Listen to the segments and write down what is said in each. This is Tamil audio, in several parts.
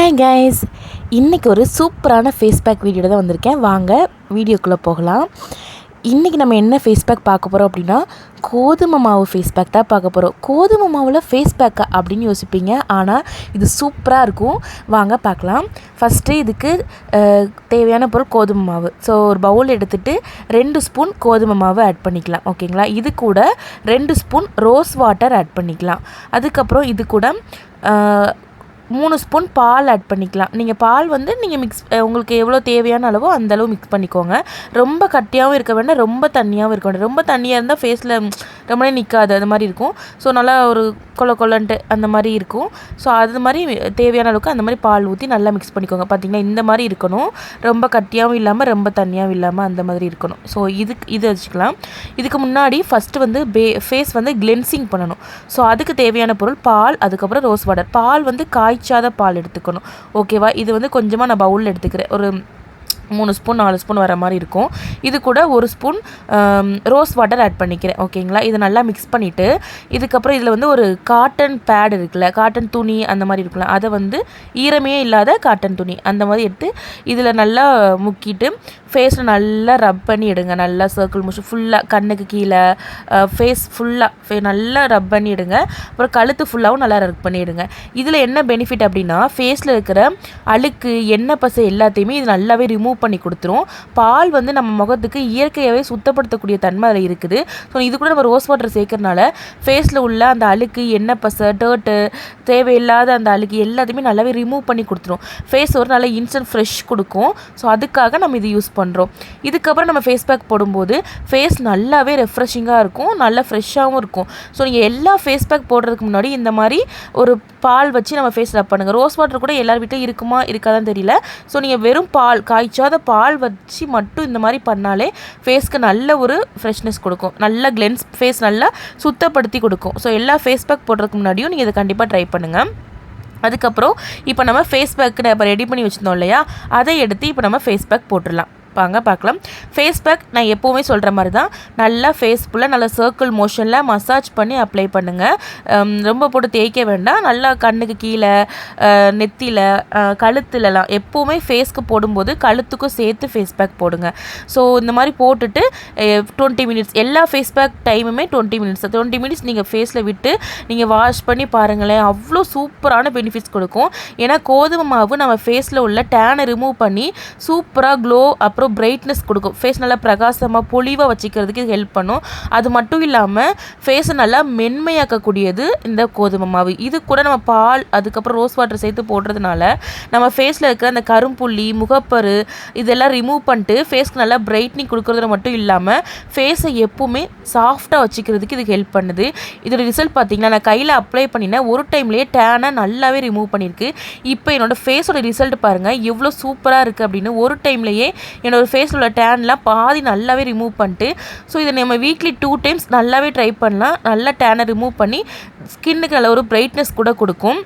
ஹே கைஸ் இன்றைக்கி ஒரு சூப்பரான ஃபேஸ் பேக் வீடியோ தான் வந்திருக்கேன். வாங்க வீடியோக்குள்ளே போகலாம். இன்றைக்கி நம்ம என்ன ஃபேஸ் பேக் பார்க்க போகிறோம் அப்படின்னா கோதுமை மாவு ஃபேஸ் பேக் தான் பார்க்க போகிறோம் கோதுமை மாவில் ஃபேஸ் பேக்கா அப்படின்னு யோசிப்பீங்க. ஆனால் இது சூப்பராக இருக்கும். வாங்க பார்க்கலாம். ஃபஸ்ட்டு இதுக்கு தேவையான பொருள் கோதுமை மாவு. ஸோ ஒரு பவுல் எடுத்துகிட்டு ரெண்டு ஸ்பூன் கோதுமை மாவு ஆட் பண்ணிக்கலாம். ஓகேங்களா இது கூட ரெண்டு ஸ்பூன் ரோஸ் வாட்டர் ஆட் பண்ணிக்கலாம். அதுக்கப்புறம் இது கூட மூணு ஸ்பூன் பால் ஆட் பண்ணிக்கலாம். நீங்கள் பால் வந்து நீங்கள் மிக்ஸ் உங்களுக்கு எவ்வளோ தேவையான அளவோ அந்த அளவு மிக்ஸ் பண்ணிக்கோங்க. ரொம்ப கட்டியாகவும் இருக்க வேண்டாம் ரொம்ப தண்ணியாகவும் இருக்க வேண்டாம். ரொம்ப தண்ணியாக இருந்தால் ஃபேஸில் ரொம்ப நிற்காது அது மாதிரி இருக்கும். ஸோ நல்லா ஒரு கொல கொலன்ட்டு அந்த மாதிரி இருக்கும். ஸோ அது மாதிரி தேவையான அளவுக்கு அந்த மாதிரி பால் ஊற்றி நல்லா மிக்ஸ் பண்ணிக்கோங்க. பார்த்தீங்கன்னா இந்த மாதிரி இருக்கணும். ரொம்ப கட்டியாகவும் இல்லாமல் ரொம்ப தண்ணியாகவும் இல்லாமல் அந்த மாதிரி இருக்கணும். ஸோ இதுக்கு இது வச்சுக்கலாம். இதுக்கு முன்னாடி ஃபஸ்ட்டு வந்து பே ஃபேஸ் வந்து கிளென்சிங் பண்ணணும். ஸோ அதுக்கு தேவையான பொருள் பால் அதுக்கப்புறம் ரோஸ் வாட்டர் பால் வந்து காய்ச்சாத பால் எடுத்துக்கணும். ஓகேவா இது வந்து கொஞ்சமாக நான் பவுலில் எடுத்துக்கிறேன். ஒரு மூணு ஸ்பூன் நாலு ஸ்பூன் வர மாதிரி இருக்கும். இது கூட ஒரு ஸ்பூன் ரோஸ் வாட்டர் ஆட் பண்ணிக்கிறேன். ஓகேங்களா? இதை நல்லா மிக்ஸ் பண்ணிவிட்டு இதுக்கப்புறம் இதில் வந்து ஒரு காட்டன் பேட் இருக்குல்ல காட்டன் துணி அந்த மாதிரி இருக்குல்ல அதை வந்து ஈரமே இல்லாத காட்டன் துணி அந்த மாதிரி எடுத்து இதில் நல்லா முக்கிட்டு ஃபேஸில் நல்லா ரப் பண்ணி எடுங்க. நல்லா சர்க்கிள் முடிச்சு ஃபுல்லாக கண்ணுக்கு கீழே ஃபேஸ் ஃபுல்லாக நல்லா ரப் பண்ணி எடுங்க. அப்புறம் கழுத்து ஃபுல்லாகவும் நல்லா ரப் பண்ணிவிடுங்க இதில் என்ன பெனிஃபிட் அப்படின்னா ஃபேஸில் இருக்கிற அழுக்கு எண்ணெய் பசை எல்லாத்தையுமே இது நல்லாவே ரிமூவ் பண்ணி கொடுத்துரும். பால் வந்து நம்ம முகத்துக்கு இயற்கையாகவே சுத்தப்படுத்தக்கூடிய தன்மை அதில் இருக்குது. ஸோ இது கூட நம்ம ரோஸ் வாட்டர் சேர்க்கறனால ஃபேஸில் உள்ள அந்த அழுக்கு எண்ணெய் பசை டேர்ட்டு தேவையில்லாத அந்த அழுக்கு எல்லாத்தையுமே நல்லாவே ரிமூவ் பண்ணி கொடுத்துரும். ஃபேஸ் ஒரு நல்ல இன்ஸ்டன்ட் ஃப்ரெஷ் கொடுக்கும். ஸோ அதுக்காக நம்ம இது யூஸ் பண்ணுறோம் இதுக்கப்புறம் நம்ம ஃபேஸ் பேக் போடும்போது ஃபேஸ் நல்லாவே ரெஃப்ரெஷிங்காக இருக்கும். நல்லா ஃப்ரெஷ்ஷாகவும் இருக்கும். ஸோ நீங்கள் எல்லா ஃபேஸ் பேக் போடுறதுக்கு முன்னாடி இந்த மாதிரி ஒரு பால் வச்சு நம்ம ஃபேஸ் ரப் பண்ணுங்கள் ரோஸ் வாட்டர் கூட எல்லார் வீட்லையும் இருக்குமா இருக்காதான்னு தெரியல. ஸோ நீங்கள் வெறும் பால் காய்ச்சாத பால் வச்சு மட்டும் இந்த மாதிரி பண்ணாலே ஃபேஸ்க்கு நல்ல ஒரு ஃப்ரெஷ்னஸ் கொடுக்கும். நல்ல கிளென்ஸ் ஃபேஸ் நல்லா சுத்தப்படுத்தி கொடுக்கும். ஸோ எல்லா ஃபேஸ் பேக் போடுறதுக்கு முன்னாடியும் நீங்கள் இதை கண்டிப்பாக ட்ரை பண்ணுங்கள் அதுக்கப்புறம் இப்போ நம்ம ஃபேஸ் பேக் இப்போ ரெடி பண்ணி வச்சுருந்தோம் இல்லையா? அதை எடுத்து இப்போ நம்ம ஃபேஸ் பேக் போட்டுடலாம். வாங்க பார்க்கலாம். ஃபேஸ் பேக் நான் எப்போவுமே சொல்கிற மாதிரி தான் நல்லா ஃபேஸ் ஃபுல்லாக நல்லா சர்க்கிள் மோஷனில் மசாஜ் பண்ணி அப்ளை பண்ணுங்கள் ரொம்ப போட்டு தேய்க்க வேண்டாம். நல்லா கண்ணுக்கு கீழே நெத்தியில் கழுத்துலலாம் எப்போவுமே ஃபேஸ்க்கு போடும்போது கழுத்துக்கும் சேர்த்து ஃபேஸ் பேக் போடுங்க. ஸோ இந்த மாதிரி போட்டுட்டு டுவெண்ட்டி மினிட்ஸ் எல்லா ஃபேஸ் பேக் டைமுமே டுவெண்ட்டி மினிட்ஸ் டுவெண்ட்டி மினிட்ஸ் நீங்கள் ஃபேஸில் விட்டு நீங்கள் வாஷ் பண்ணி பாருங்களேன். அவ்வளோ சூப்பரான பெனிஃபிட்ஸ் கொடுக்கும். ஏன்னா கோதுமை மாவு நம்ம ஃபேஸில் உள்ள டேனை ரிமூவ் பண்ணி சூப்பராக க்ளோ அப்புறம் அப்புறம் பிரைட்னஸ் கொடுக்கும். ஃபேஸ் நல்லா பிரகாசமாக பொலிவாக வச்சுக்கிறதுக்கு இது ஹெல்ப் பண்ணும். அது மட்டும் இல்லாமல் ஃபேஸை நல்லா மென்மையாக்கக்கூடியது இந்த கோதுமை மாவு. இது கூட நம்ம பால் அதுக்கப்புறம் ரோஸ் வாட்டர் சேர்த்து போடுறதுனால நம்ம ஃபேஸில் இருக்கிற அந்த கரும்புள்ளி முகப்பரு இதெல்லாம் ரிமூவ் பண்ணிட்டு ஃபேஸ்க்கு நல்லா பிரைட்னிங் கொடுக்கறது மட்டும் இல்லாமல் ஃபேஸை எப்பவுமே சாஃப்டாக வச்சுக்கிறதுக்கு இது ஹெல்ப் பண்ணுது. இதோட ரிசல்ட் பார்த்தீங்கன்னா நான் கையில் அப்ளை பண்ணினேன். ஒரு டைம்லேயே டேனை நல்லாவே ரிமூவ் பண்ணியிருக்கு. இப்போ என்னோட ஃபேஸோட ரிசல்ட் பாருங்கள் எவ்வளோ சூப்பராக இருக்குது அப்படின்னு ஒரு டைம்லேயே என்னோட ஃபேஸில் உள்ள டேன்லாம் பாதி நல்லாவே ரிமூவ் பண்ணிட்டு ஸோ இதை நம்ம வீக்லி டூ டைம்ஸ் நல்லாவே ட்ரை பண்ணலாம். நல்லா டேனை ரிமூவ் பண்ணி ஸ்கின்னுக்கு நல்ல ஒரு பிரைட்னஸ் கூட கொடுக்கும்.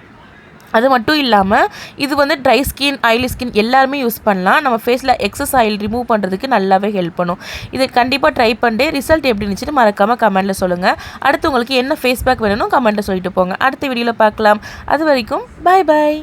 அது மட்டும் இல்லாமல் இது வந்து ட்ரை ஸ்கின் ஆயிலி ஸ்கின் எல்லாருமே யூஸ் பண்ணலாம். நம்ம ஃபேஸில் எக்ஸஸ் ஆயில் ரிமூவ் பண்ணுறதுக்கு நல்லாவே ஹெல்ப் பண்ணும். இதை கண்டிப்பாக ட்ரை பண்ணிட்டு ரிசல்ட் எப்படி இருந்துச்சுன்னு மறக்காமல் கமெண்ட்டில் சொல்லுங்கள் அடுத்து உங்களுக்கு என்ன ஃபேஸ் பேக் வேணும்னு கமெண்ட்டில் சொல்லிட்டு போங்க. அடுத்த வீடியோவில் பார்க்கலாம். அது வரைக்கும் பாய் பாய்